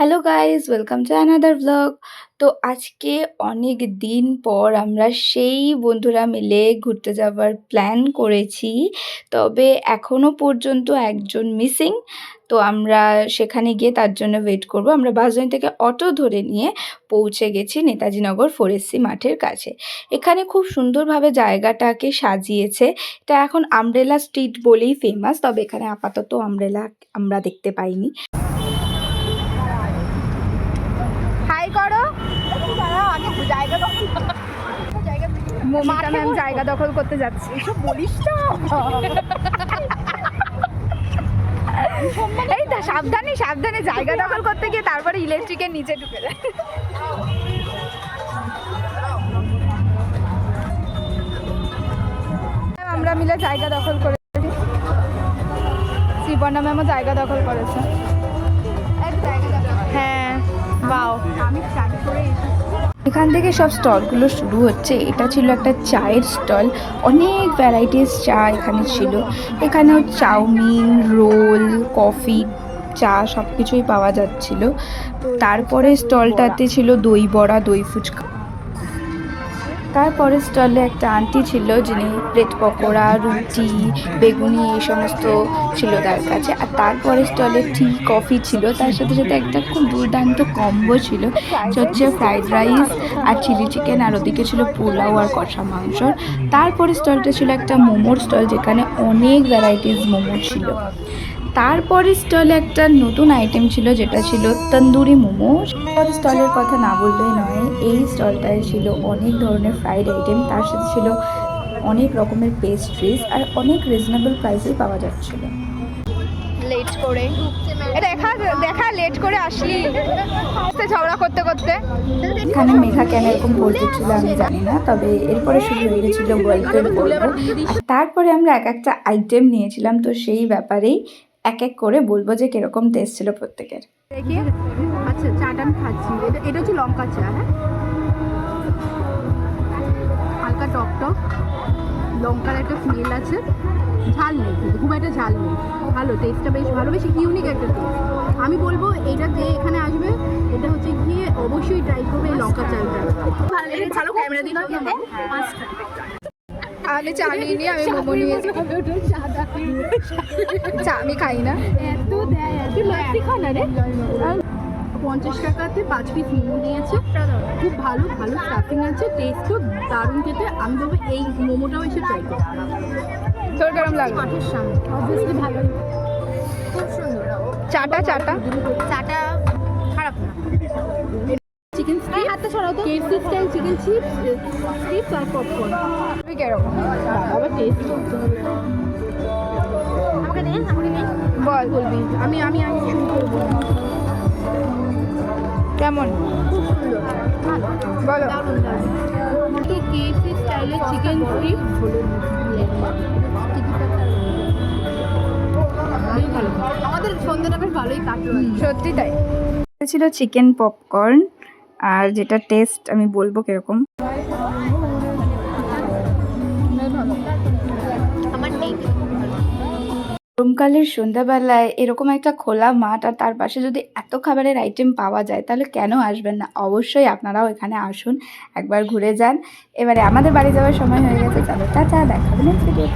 Hello guys welcome to another blog তো আজকে অনেক দিন পর আমরা সেই বন্ধুরা মিলে ঘুরতে যাওয়ার প্ল্যান করেছি। তবে এখনও পর্যন্ত একজন মিসিং তো আমরা সেখানে গিয়ে তার জন্য ওয়েট করব। আমরা বাসজনী থেকে অটো ধরে নিয়ে পৌঁছে গেছি নেতাজি নগর ফরেস্ট্রি মাঠের কাছে। এখানে খুব সুন্দরভাবে জায়গাটাকে সাজিয়েছে। এটা এখন আমব্রেলা স্ট্রিট বলেই ফেমাস তবে এখানে আপাতত আমব্রেলা আমরা দেখতে পাইনি হাই করো মমিতা ম্যাম জায়গা দখল করতে যাচ্ছে। এসব বলিস এই তা সাবধানে সাবধানে জায়গা দখল করতে গিয়ে তারপরে ইলেকট্রিকের নিচে ঢুকে যায়। আমরা মিলে জায়গা দখল করেছি। শ্রীবর্ণা ম্যামও জায়গা দখল করেছে। এখান থেকে সব স্টলগুলো শুরু হচ্ছে। এটা ছিল একটা চায়ের স্টল। অনেক ভ্যারাইটিস চা এখানে ছিল। এখানেও চাউমিন, রোল, কফি, চা সব কিছুই পাওয়া যাচ্ছিল। তারপরে স্টলটাতে ছিল দই বড়া, দই ফুচকা। তারপরে স্টলে একটা আন্টি ছিল যিনি প্লেট পকোড়া, রুটি, বেগুনি এই সমস্ত ছিল তার কাছে। আর তারপরে স্টলে টি কফি ছিল। তার সাথে সাথে একটা খুব দুর্দান্ত কম্বো ছিল। হচ্ছে ফ্রাইড রাইস আর চিলি চিকেন আর ওদিকে ছিল পোলাও আর কষা মাংস তারপরে স্টলটা ছিল একটা মোমোর স্টল, যেখানে অনেক ভ্যারাইটিস মোমো ছিল। তারপরে স্টলে একটা নতুন আইটেম ছিল যেটা ছিল তন্দুরি মোমো স্টলের কথা না বললেই নয় এই স্টলটায় ছিল অনেক ধরনের ফ্রাইড আইটেম তার সাথে ছিল অনেক রকমের পেস্ট্রিজ আর অনেক রিজনেবল প্রাইসেই পাওয়া যাচ্ছিল। লেট করে। দেখা দেখা লেট করে আসলি। ঝগড়া করতে করতে। এখানে মেঘা কেন এরকম বলতেছিল আমি জানি না তবে এরপরে শুরু হয়ে গেছিল তারপরে আমরা এক একটা আইটেম নিয়েছিলাম তো সেই ব্যাপারেই এক এক করে বলব যে কীরকম টেস্ট ছিল প্রত্যেকের। দেখি। আচ্ছা চাটা আমি খাচ্ছি। এটা এটা হচ্ছে লঙ্কা চা হ্যাঁ? হালকা টক টক। লঙ্কার একটা স্মেল আছে। ঝাল নেই কিন্তু খুব একটা ঝাল নেই। ভালো টেস্টটা বেশ ভালো বেশ ইউনিক একটা টেস্ট আমি বলব এটা যে এখানে আসবে এটা হচ্ছে গিয়ে অবশ্যই ট্রাই করবে লঙ্কা চাটা। ভালো ক্যামেরা দিন আমি চা নিয়ে নিয়ে আমি মোমো নিয়েছি চা আমি খাই না। এত দেয় রে। পঞ্চাশ টাকাতে পাঁচ পিস মোমো দিয়েছে। খুব ভালো ভালো স্টাফিং আছে টেস্টও দারুণ খেতে। আমি বলব এই মোমোটাও এসে ট্রাই করতে তোর কেরম লাগল? মাঠের সামনে। ভালো খুব সুন্দর। চাটা চাটা? চাটা খারাপ না। ছড়াও তো KFC style chicken chips chips আর পপকর্ন তুই কেরকম? আবার টেস্ট করতে হবে। আমাকে দেন আমাকে দেন। বল বলবি। আমি আমি আমি শুরু করব। কেমন? খুব সুন্দর। বলো। তো স্টাইলের চিকেন আমাদের সন্ধ্যাটা বেশ ভালোই কাটলো। সত্যি তাই। ছিল চিকেন পপকর্ন আর যেটা টেস্ট আমি বলব কীরকম? গরমকালের সন্ধ্যাবেলায় এরকম একটা খোলা মাঠ আর তার পাশে যদি এত খাবারের আইটেম পাওয়া যায় তাহলে কেন আসবেন না? অবশ্যই আপনারাও এখানে আসুন একবার ঘুরে যান। এবারে আমাদের বাড়ি যাওয়ার সময় হয়ে গেছে। চলো টাটা দেখাবেন নেক্সট ভিডিও